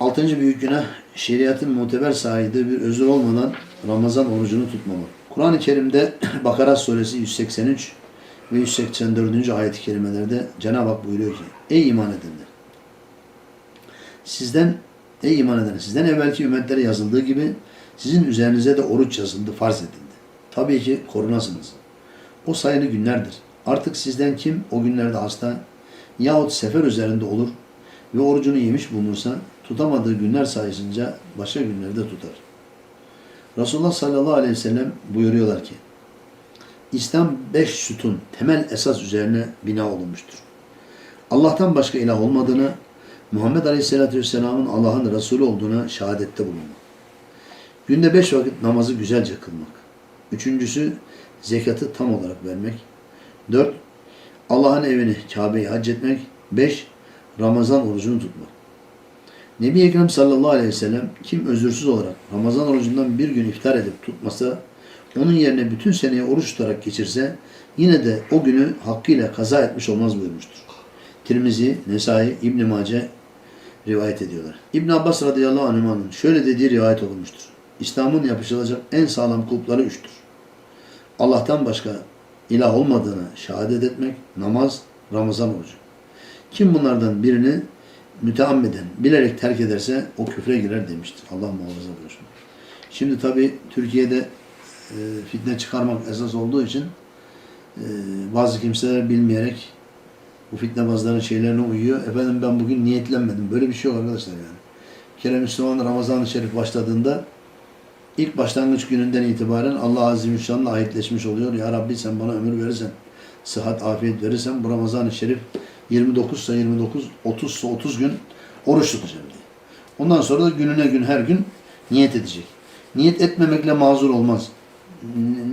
Altıncı büyük günah şeriatın muteber sahibi bir özür olmadan Ramazan orucunu tutmamak. Kur'an-ı Kerim'de Bakara suresi 183 ve 184. ayet-i kerimelerde Cenab-ı Hak buyuruyor ki Ey iman edenler! Sizden, ey iman edenler! Sizden evvelki ümmetlere yazıldığı gibi sizin üzerinize de oruç yazıldı, farz edildi. Tabii ki korunasınız. O sayılı günlerdir. Artık sizden kim o günlerde hasta yahut sefer üzerinde olur ve orucunu yemiş bulunursa tutamadığı günler sayısınca başka günlerde tutar. Resulullah sallallahu aleyhi ve sellem buyuruyorlar ki İslam beş sütun temel esas üzerine bina olunmuştur. Allah'tan başka ilah olmadığını, Muhammed Aleyhisselatü Vesselam'ın Allah'ın Resulü olduğuna şehadette bulunmak. Günde beş vakit namazı güzelce kılmak. Üçüncüsü zekatı tam olarak vermek. Dört, Allah'ın evini Kabe'yi hac etmek. Beş, Ramazan orucunu tutmak. Nebi Ekrem sallallahu aleyhi ve sellem kim özürsüz olarak Ramazan orucundan bir gün iftar edip tutmasa onun yerine bütün seneyi oruç tutarak geçirse yine de o günü hakkıyla kaza etmiş olmaz buyurmuştur. Tirmizi, Nesai, İbn Mace rivayet ediyorlar. İbn Abbas radıyallahu anh'ın şöyle dediği rivayet olunmuştur. İslam'ın yapışılacak en sağlam kulpları üçtür. Allah'tan başka ilah olmadığını şehadet etmek, namaz, Ramazan orucu. Kim bunlardan birini müteammiden bilerek terk ederse o küfre girer demiştir. Allah muhafaza buyursun. Şimdi tabi Türkiye'de e, fitne çıkarmak esas olduğu için e, bazı kimseler bilmeyerek bu fitnebazların şeylerine uyuyor. Efendim ben bugün niyetlenmedim. Böyle bir şey yok arkadaşlar yani. Bir kere Müslüman Ramazan-ı Şerif başladığında ilk başlangıç gününden itibaren Allah Azze ve Celle'yle ahitleşmiş oluyor. Ya Rabbi sen bana ömür verirsen, sıhhat, afiyet verirsen bu Ramazan-ı Şerif 29 ise 29, 30 ise 30 gün oruç tutacağım diye. Ondan sonra da gününe gün her gün niyet edecek. Niyet etmemekle mazur olmaz.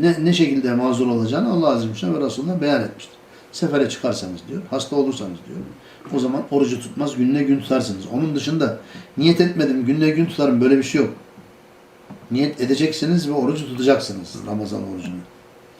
Ne, ne şekilde mazur olacağını Allah Azze ve Celle ve Resulullah beyan etmiştir. Sefere çıkarsanız diyor, hasta olursanız diyor. O zaman orucu tutmaz, gününe gün tutarsınız. Onun dışında niyet etmedim, gününe gün tutarım böyle bir şey yok. Niyet edeceksiniz ve orucu tutacaksınız Ramazan orucunu.